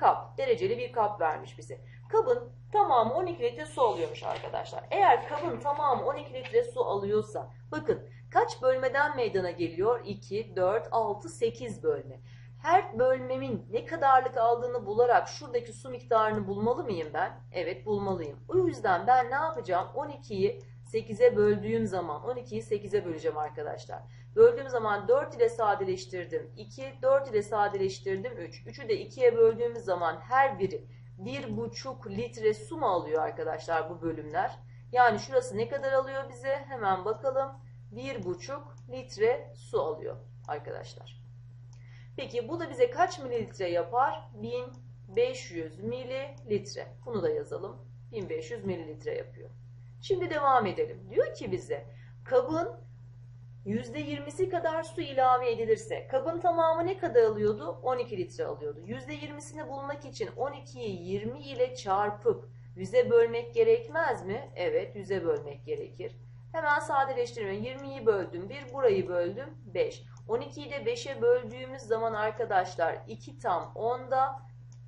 kap, dereceli bir kap vermiş bize. Kabın tamamı 12 litre su alıyormuş arkadaşlar. Eğer kabın tamamı 12 litre su alıyorsa bakın kaç bölmeden meydana geliyor? 2, 4, 6, 8 bölme. Her bölmemin ne kadarlık aldığını bularak şuradaki su miktarını bulmalı mıyım ben? Evet bulmalıyım. O yüzden ben ne yapacağım? 12'yi 8'e böldüğüm zaman 12'yi 8'e böleceğim arkadaşlar. Böldüğüm zaman 4 ile sadeleştirdim 2, 4 ile sadeleştirdim 3. 3'ü de 2'ye böldüğümüz zaman her biri 1,5 litre su mu alıyor arkadaşlar bu bölümler? Yani şurası ne kadar alıyor bize? Hemen bakalım. 1,5 litre su alıyor arkadaşlar. Peki bu da bize kaç mililitre yapar? 1500 mililitre. Bunu da yazalım. 1500 mililitre yapıyor. Şimdi devam edelim. Diyor ki bize kabın %20'si kadar su ilave edilirse kabın tamamı ne kadar alıyordu? 12 litre alıyordu. %20'sini bulmak için 12'yi 20 ile çarpıp 100'e bölmek gerekmez mi? Evet 100'e bölmek gerekir. Hemen sadeleştirme. 20'yi böldüm. 1 burayı böldüm. 5. 12'yi de 5'e böldüğümüz zaman arkadaşlar 2 tam 10'da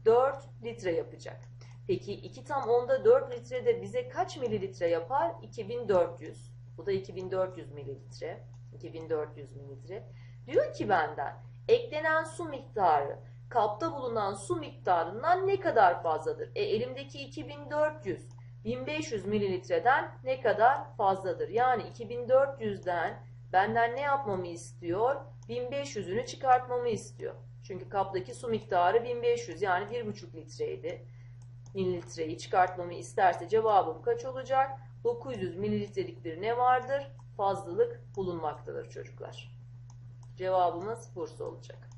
4 litre yapacak. Peki 2 tam 10'da 4 litre de bize kaç mililitre yapar? 2400. Bu da 2400 mililitre. 2400 mililitre. Diyor ki benden eklenen su miktarı kapta bulunan su miktarından ne kadar fazladır? E elimdeki 2400 1500 mililitreden ne kadar fazladır? Yani 2400'den benden ne yapmamı istiyor? 1500'ünü çıkartmamı istiyor. Çünkü kaptaki su miktarı 1500 yani 1,5 litreydi. Mililitreyi çıkartmamı isterse cevabım kaç olacak? 900 mililitrelik bir ne vardır? Fazlalık bulunmaktadır çocuklar. Cevabımız Bursa olacak.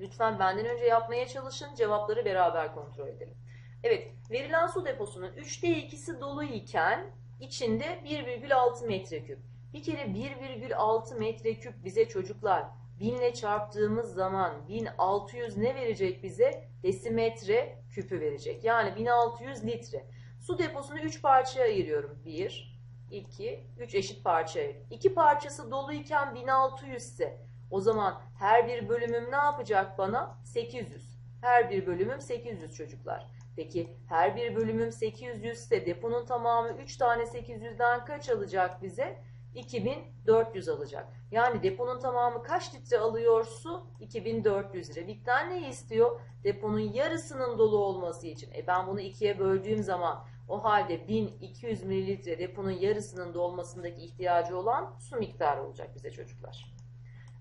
Lütfen benden önce yapmaya çalışın. Cevapları beraber kontrol edelim. Evet, verilen su deposunun 3'te 2'si dolu iken içinde 1,6 metreküp. Bir kere 1,6 metreküp bize çocuklar 1000 ile çarptığımız zaman 1600 ne verecek bize? Desimetre küpü verecek. Yani 1600 litre. Su deposunu 3 parçaya ayırıyorum. 1, 2, 3 eşit parçaya ayırıyorum. 2 parçası doluyken 1600 ise o zaman her bir bölümüm ne yapacak bana? 800. Her bir bölümüm 800 çocuklar. Peki her bir bölümüm 800 ise deponun tamamı 3 tane 800'den kaç alacak bize? 2400 alacak. Yani deponun tamamı kaç litre alıyor su? 2400 litre. Bikten ne istiyor? Deponun yarısının dolu olması için. E ben bunu ikiye böldüğüm zaman o halde 1200 mililitre deponun yarısının dolmasındaki ihtiyacı olan su miktarı olacak bize çocuklar.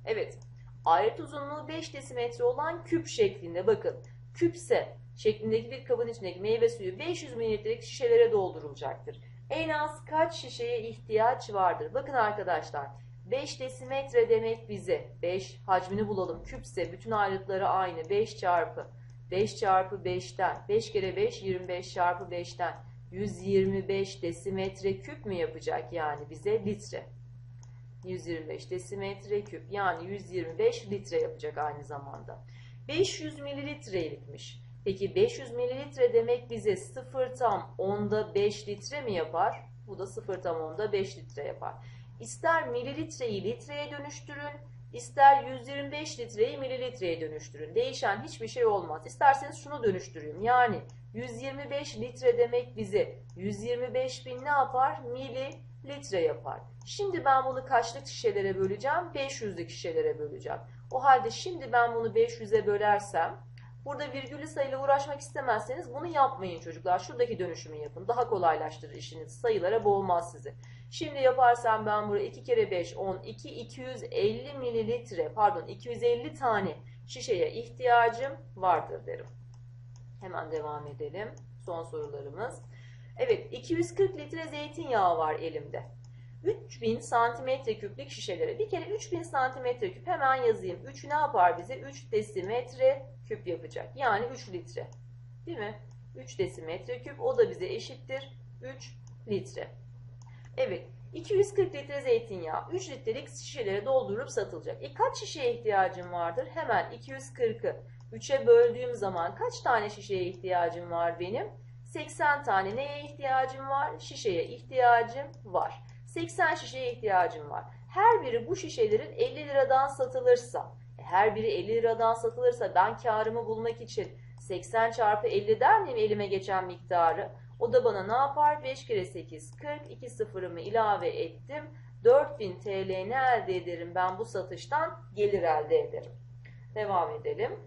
Evet. Alet uzunluğu 5 desimetre olan küp şeklinde bakın. Küpse şeklindeki bir kabın içindeki meyve suyu 500 mililitrelik şişelere doldurulacaktır. En az kaç şişeye ihtiyaç vardır? Bakın arkadaşlar 5 desimetre demek bize 5 hacmini bulalım. Küpse bütün ayrıtları aynı 5 çarpı 5 çarpı 5'ten 5 kere 5 25 çarpı 5'ten 125 desimetre küp mü yapacak yani bize litre? 125 desimetre küp yani 125 litre yapacak aynı zamanda. 500 mililitrelikmiş. Peki 500 mililitre demek bize 0 tam 10'da 5 litre mi yapar? Bu da 0 tam 10'da 5 litre yapar. İster mililitreyi litreye dönüştürün, ister 125 litreyi mililitreye dönüştürün. Değişen hiçbir şey olmaz. İsterseniz şunu dönüştüreyim. Yani 125 litre demek bize 125 bin ne yapar? Mililitre yapar. Şimdi ben bunu kaçlık şişelere böleceğim? 500'lük şişelere böleceğim. O halde şimdi ben bunu 500'e bölersem Burada virgüllü sayıyla uğraşmak istemezseniz bunu yapmayın çocuklar. Şuradaki dönüşümü yapın. Daha kolaylaştırır işinizi. Sayılara boğmaz sizi. Şimdi yaparsam ben buraya 2 kere 5 12 250 mililitre pardon 250 tane şişeye ihtiyacım vardır derim. Hemen devam edelim. Son sorularımız. Evet 240 litre zeytinyağı var elimde. 3000 santimetre küplük şişelere. Bir kere 3000 santimetre küp hemen yazayım. 3 ne yapar bize? 3 desimetre küp yapacak. Yani 3 litre. Değil mi? 3 desimetre küp. O da bize eşittir. 3 litre. Evet. 240 litre zeytinyağı 3 litrelik şişelere doldurup satılacak. E kaç şişeye ihtiyacım vardır? Hemen 240'ı 3'e böldüğüm zaman kaç tane şişeye ihtiyacım var benim? 80 tane neye ihtiyacım var? Şişeye ihtiyacım var. 80 şişeye ihtiyacım var. Her biri bu şişelerin 50 liradan satılırsa E, Her biri 50 liradan satılırsa ben karımı bulmak için 80 çarpı 50 der miyim elime geçen miktarı? O da bana ne yapar? 5 kere 8 40. 2 sıfırımı ilave ettim. 4000 TL ne elde ederim ben bu satıştan? Gelir elde ederim. Devam edelim.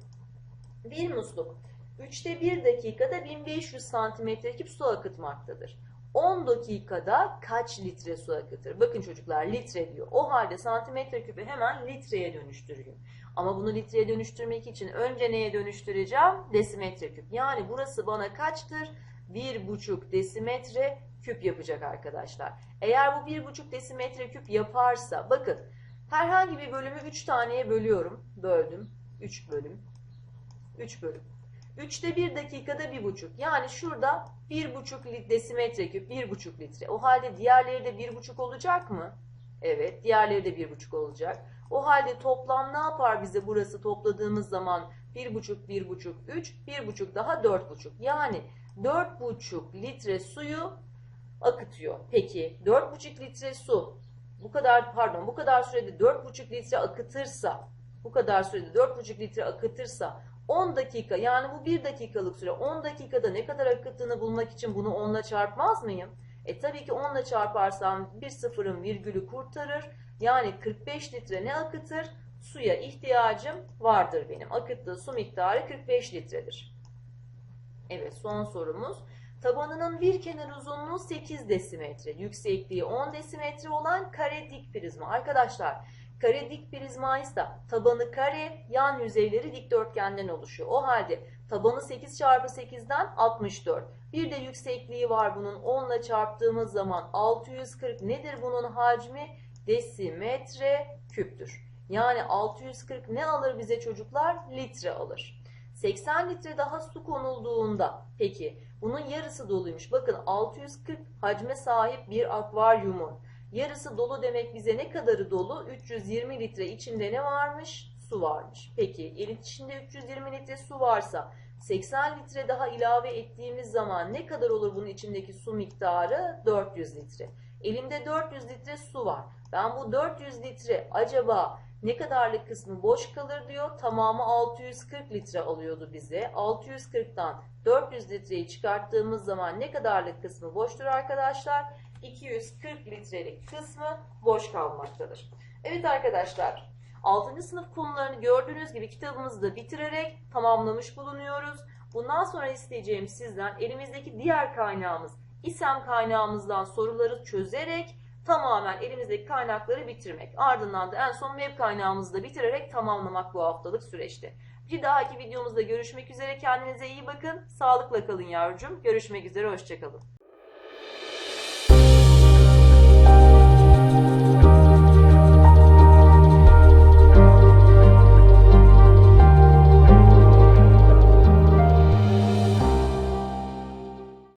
Bir musluk 3'te 1 dakikada 1500 santimetre küp su akıtmaktadır. 10 dakikada kaç litre su akıtır? Bakın çocuklar litre diyor. O halde santimetre küpü hemen litreye dönüştüreyim. Ama bunu litreye dönüştürmek için önce neye dönüştüreceğim? Desimetre küp. Yani burası bana kaçtır? 1,5 desimetre küp yapacak arkadaşlar. Eğer bu 1,5 desimetre küp yaparsa bakın herhangi bir bölümü 3 taneye bölüyorum. Böldüm. 3 bölüm. 3 bölüm. 3'te 1 dakikada 1,5. Yani şurada 1,5 desimetre küp 1,5 litre. O halde diğerleri de 1,5 olacak mı? Evet diğerleri de 1,5 olacak. O halde toplam ne yapar bize burası topladığımız zaman 1,5 1,5 3 1,5 daha 4,5. Yani 4,5 litre suyu akıtıyor. Peki 4,5 litre su bu kadar pardon bu kadar sürede 4,5 litre akıtırsa bu kadar sürede 4,5 litre akıtırsa 10 dakika yani bu 1 dakikalık süre 10 dakikada ne kadar akıttığını bulmak için bunu 10 ile çarpmaz mıyım? E tabii ki 10 ile çarparsam bir sıfırın virgülü kurtarır. Yani 45 litre ne akıtır? Suya ihtiyacım vardır benim. Akıttığı su miktarı 45 litredir. Evet son sorumuz. Tabanının bir kenar uzunluğu 8 desimetre, yüksekliği 10 desimetre olan kare dik prizma. Arkadaşlar kare dik prizma tabanı kare, yan yüzeyleri dikdörtgenden oluşuyor. O halde tabanı 8 çarpı 8'den 64. Bir de yüksekliği var bunun 10 ile çarptığımız zaman 640 nedir bunun hacmi? Desimetre küptür. Yani 640 ne alır bize çocuklar? Litre alır. 80 litre daha su konulduğunda peki bunun yarısı doluymuş. Bakın 640 hacme sahip bir akvaryumun yarısı dolu demek bize ne kadarı dolu? 320 litre içinde ne varmış? Su varmış. Peki elin içinde 320 litre su varsa 80 litre daha ilave ettiğimiz zaman ne kadar olur bunun içindeki su miktarı? 400 litre. Elimde 400 litre su var. Ben bu 400 litre acaba ne kadarlık kısmı boş kalır diyor. Tamamı 640 litre alıyordu bize. 640'tan 400 litreyi çıkarttığımız zaman ne kadarlık kısmı boştur arkadaşlar? 240 litrelik kısmı boş kalmaktadır. Evet arkadaşlar 6. sınıf konularını gördüğünüz gibi kitabımızı da bitirerek tamamlamış bulunuyoruz. Bundan sonra isteyeceğim sizden elimizdeki diğer kaynağımız İSEM kaynağımızdan soruları çözerek tamamen elimizdeki kaynakları bitirmek. Ardından da en son web kaynağımızı da bitirerek tamamlamak bu haftalık süreçte. Bir dahaki videomuzda görüşmek üzere. Kendinize iyi bakın. Sağlıkla kalın yavrucuğum. Görüşmek üzere. Hoşçakalın.